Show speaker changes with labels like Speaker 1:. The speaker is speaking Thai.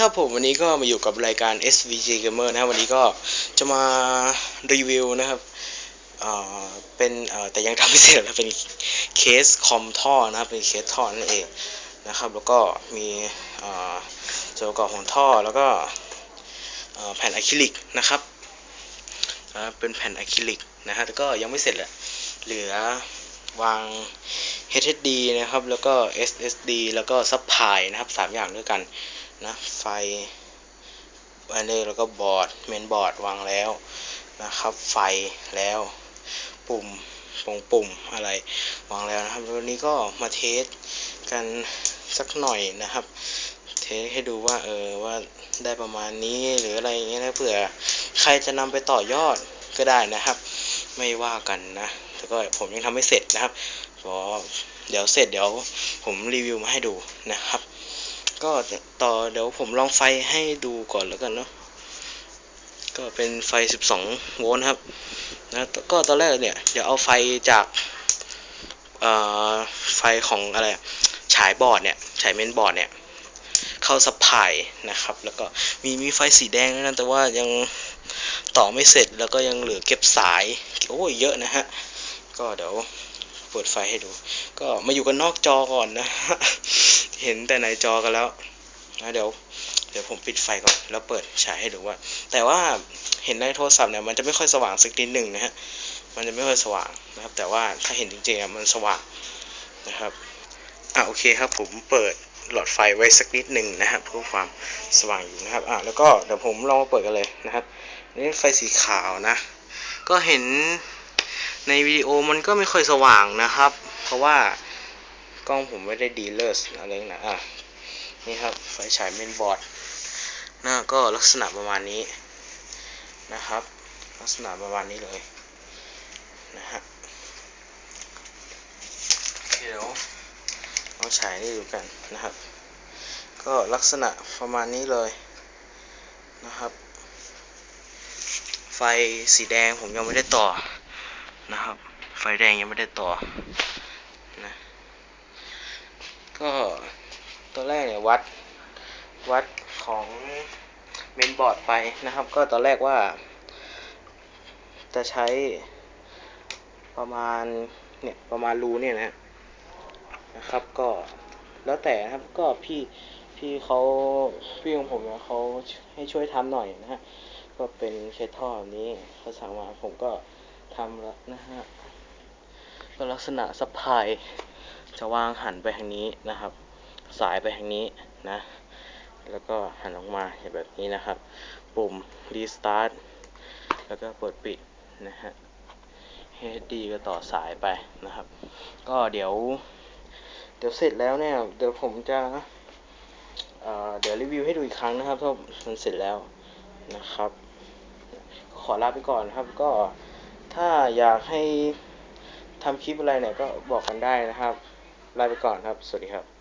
Speaker 1: ครับผมวันนี้ก็มาอยู่กับรายการ SVG Gamer นะครับวันนี้ก็จะมารีวิวนะครับเอ่อเป็นเอ่อแต่ยังทำไม่เสร็จนะเป็นเคสคอมท่อนะครับเป็นเคสท่อนั่นเองนะครับ แล้วก็มีเอ่อส่วนประกอบของท่อแล้วก็เอ่อแผ่นอะคริลิกนะครับอ่าเป็นแผ่นอะคริลิกนะฮะแต่ก็ยังไม่เสร็จแหละเหลือวาง HDD นะครับแล้วก็ SSD แล้วก็ซับพลายนะครับสามอย่างด้วยกัน นะไฟอันนี้แล้วก็บอร์ดเมนบอร์ดวางแล้วนะครับ ไฟแล้วปุ่มปุ่มปุ่มอะไรวางแล้วนะครับวันนี้ก็มาเทสกันสักหน่อยนะครับ เทสให้ดูว่าเออว่าได้ประมาณนี้หรืออะไรอย่างเงี้ยนะเผื่อใครจะนำไปต่อยอดก็ได้นะครับ ไม่ว่ากันนะแต่ก็ผมยังทำไม่เสร็จนะครับขอเดี๋ยวเสร็จเดี๋ยวผมรีวิวมาให้ดูนะครับ ก็ต่อเดี๋ยวผมลองไฟให้ดูก่อนแล้วกันเนาะก็เป็นไฟ 12 โวลต์ครับนะก็ตอนแรกเนี่ยเดี๋ยวเอาไฟจากเอ่อไฟของอะไรฉายบอร์ดเนี่ยฉายเมนบอร์ดเนี่ยเข้าสับพายนะครับ แล้วก็มีมีไฟสีแดงด้วยนะแต่ว่ายังต่อไม่เสร็จแล้วก็ยังเหลือเก็บสายโอ้ยเยอะนะฮะ ก็เดี๋ยว เปิดไฟให้ดู ก็มาอยู่กันนอกจอก่อนนะ เห็นแต่ในจอกันแล้วนะเดี๋ยวเดี๋ยวผมปิดไฟก่อนแล้วเปิดฉายให้ดูว่า แต่ว่าเห็นในโทรศัพท์เนี่ยมันจะไม่ค่อยสว่างสักนิดหนึ่งนะฮะมันจะไม่ค่อยสว่างนะครับ แต่ว่าถ้าเห็นจริงๆอะมันสว่างนะครับอะโอเคครับผมเปิดหลอดไฟไว้สักนิดหนึ่งนะครับเพื่อความสว่างอยู่นะครับอะแล้วก็เดี๋ยวผมลองมาเปิดกันเลยนะครับนี่ไฟสีขาวนะ ก็เห็น ในวิดีโอมันก็ไม่ค่อยสว่างนะครับ เพราะว่ากล้องผมไม่ได้ดีเลอร์อะไรนะอะนี่ครับไฟฉายเมนบอร์ดนะก็ลักษณะประมาณนี้นะครับ ลักษณะประมาณนี้เลยนะฮะเดี๋ยวลองฉายนี่ดูกันนะครับ ก็ลักษณะประมาณนี้เลยนะครับ ไฟสีแดงผมยังไม่ได้ต่อ นะครับ ไฟแดงยังไม่ได้ต่อนะก็ตอนแรกเนี่ยวัดวัดของเมนบอร์ดไปนะครับ ก็ตอนแรกว่า จะใช้ประมาณเนี่ยประมาณรูเนี่ยนะนะครับก็แล้วแต่นะครับก็พี่พี่เขาพี่ของผมเนี่ยเขาให้ช่วยทำหน่อยนะฮะก็เป็นเคสท่อแบบนี้เขาสั่งมาผมก็ ทำแล้วนะฮะก็ลักษณะสะพายจะวางหันไปทางนี้นะครับ สายไปทางนี้นะ แล้วก็หันออกมาแบบนี้นะครับ ปุ่ม restart แล้วก็เปิดปิดนะฮะ HD ก็ต่อสายไปนะครับ ก็เดี๋ยว เดี๋ยวเสร็จแล้วเนี่ย เดี๋ยวผมจะเเดี๋ยวรีวิวให้ดูอีกครั้งนะครับถ้ามันเสร็จแล้วนะครับ ขอลาไปก่อนครับก็ ถ้าอยากให้ทำคลิปอะไรเนี่ยก็บอกกันได้นะครับ ลาไปก่อนครับ สวัสดีครับ